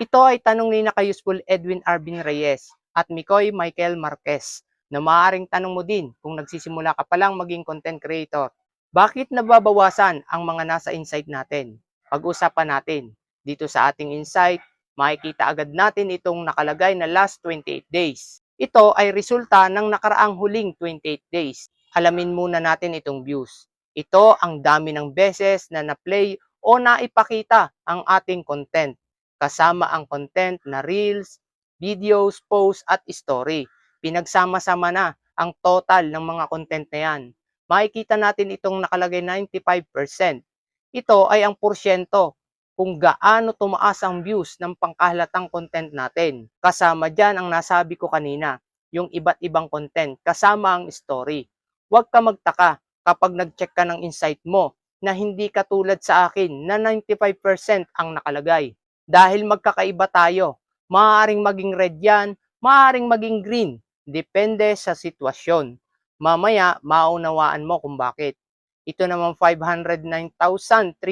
Ito ay tanong ni naka-useful Edwin Arvin Reyes at Mikoy Michael Marquez na maaaring tanong mo din kung nagsisimula ka palang maging content creator. Bakit nababawasan ang mga nasa insight natin? Pag-usapan natin. Dito sa ating insight, makikita agad natin itong nakalagay na last 28 days. Ito ay resulta ng nakaraang huling 28 days. Alamin muna natin itong views. Ito ang dami ng beses na na-play o naipakita ang ating content kasama ang content na reels, videos, posts at story. Pinagsama-sama na ang total ng mga content na yan. Makikita natin itong nakalagay 95%. Ito ay ang porsyento kung gaano tumaas ang views ng pangkahalatang content natin. Kasama dyan ang nasabi ko kanina, yung iba't ibang content, kasama ang story. Huwag ka magtaka kapag nag-check ka ng insight mo na hindi katulad sa akin na 95% ang nakalagay. Dahil magkakaiba tayo. Maaaring maging red yan, maaaring maging green. Depende sa sitwasyon. Mamaya, maunawaan mo kung bakit. Ito naman 509,379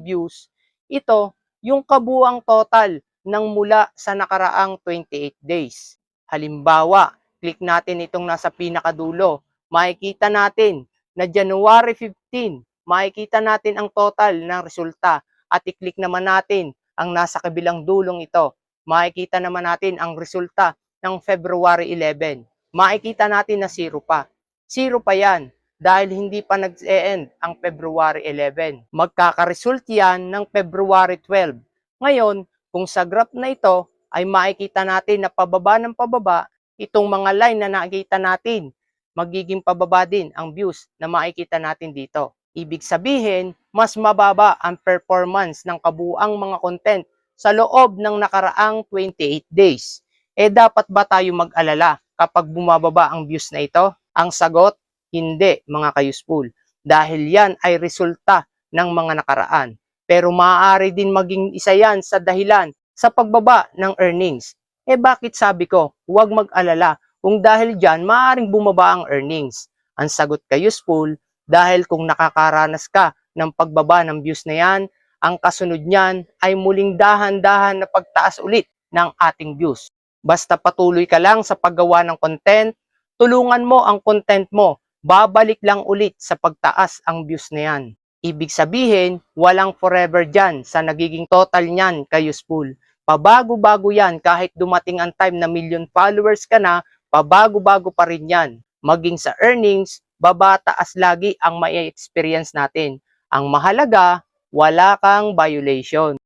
views. Ito, yung kabuang total ng mula sa nakaraang 28 days. Halimbawa, click natin itong nasa pinakadulo. Makikita natin na January 15, makikita natin ang total ng resulta at i-click naman natin ang nasa kabilang dulong ito. Makikita naman natin ang resulta ng February 11. Makikita natin na zero pa. Zero pa yan dahil hindi pa nag-end ang February 11. Magkakaresult yan ng February 12. Ngayon, kung sa graph na ito ay makikita natin na pababa ng pababa, itong mga line na nakikita natin, magiging pababa din ang views na makikita natin dito. Ibig sabihin, mas mababa ang performance ng kabuang mga content sa loob ng nakaraang 28 days. Eh dapat ba tayo mag-alala kapag bumababa ang views na ito? Ang sagot, hindi mga ka-useful. Dahil yan ay resulta ng mga nakaraan. Pero maaari din maging isa yan sa dahilan sa pagbaba ng earnings. Eh bakit sabi ko, huwag mag-alala kung dahil dyan maaaring bumaba ang earnings? Ang sagot ka useful dahil kung nakakaranas ka ng pagbaba ng views na yan, ang kasunod niyan ay muling dahan-dahan na pagtaas ulit ng ating views. Basta patuloy ka lang sa paggawa ng content, tulungan mo ang content mo, babalik lang ulit sa pagtaas ang views na yan. Ibig sabihin, walang forever dyan sa nagiging total niyan ka useful. Pabago-bago yan kahit dumating ang time na million followers ka na, pabago-bago pa rin yan. Maging sa earnings, baba taas lagi ang mai-experience natin. Ang mahalaga, wala kang violation.